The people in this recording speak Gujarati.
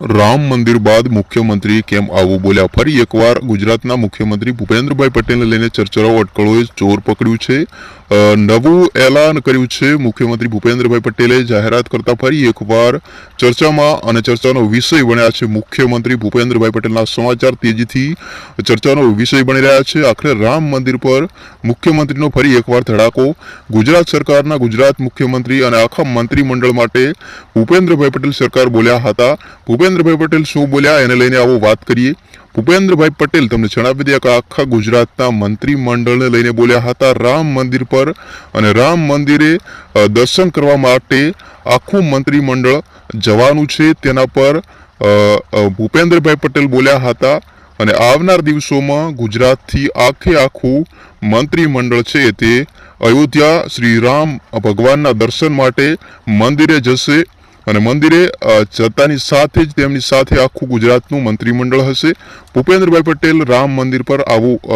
રામ મંદિર બાદ મુખ્યમંત્રી કેમ આવું બોલ્યા? ફરી એકવાર ગુજરાતના મુખ્યમંત્રી ભૂપેન્દ્રભાઈ પટેલને લઈને ચર્ચાઓ અટકળોએ જોર પકડ્યું છે. નવું એલાન કર્યું છે મુખ્યમંત્રી ભૂપેન્દ્રભાઈ પટેલે જાહેરાત કરતા ફરી એકવાર ચર્ચામાં અને ચર્ચાનો વિષય બન્યા છે મુખ્યમંત્રી ભૂપેન્દ્રભાઈ પટેલના સમાચાર તેજીથી ચર્ચાનો વિષય બની રહ્યા છે. આખરે રામ મંદિર પર મુખ્યમંત્રીનો ફરી એકવાર ધડાકો. ગુજરાત સરકારના ગુજરાત મુખ્યમંત્રી અને આખા મંત્રીમંડળ માટે ભૂપેન્દ્રભાઈ પટેલ સરકાર બોલ્યા હતા. ભૂપેન્દ્રભાઈ પટેલ શું બોલ્યા એને લઈને આવો વાત કરીએ. ભૂપેન્દ્રભાઈ પટેલ તમને જણાવી દે કે આખા ગુજરાતના મંત્રીમંડળને લઈને બોલ્યા હતા રામ મંદિર પર અને રામ મંદિરે દર્શન કરવા માટે આખું મંત્રીમંડળ જવાનું છે. તેના પર ભૂપેન્દ્રભાઈ પટેલ બોલ્યા હતા અને આવનાર દિવસોમાં ગુજરાતથી આખે આખું મંત્રીમંડળ છે તે અયોધ્યા શ્રી રામ ભગવાનના દર્શન માટે મંદિરે જશે. અને મંદિરે જતાની સાથે જ તેમની સાથે આખું ગુજરાતનું મંત્રીમંડળ હશે. ભૂપેન્દ્રભાઈ પટેલ રામ મંદિર પર આવું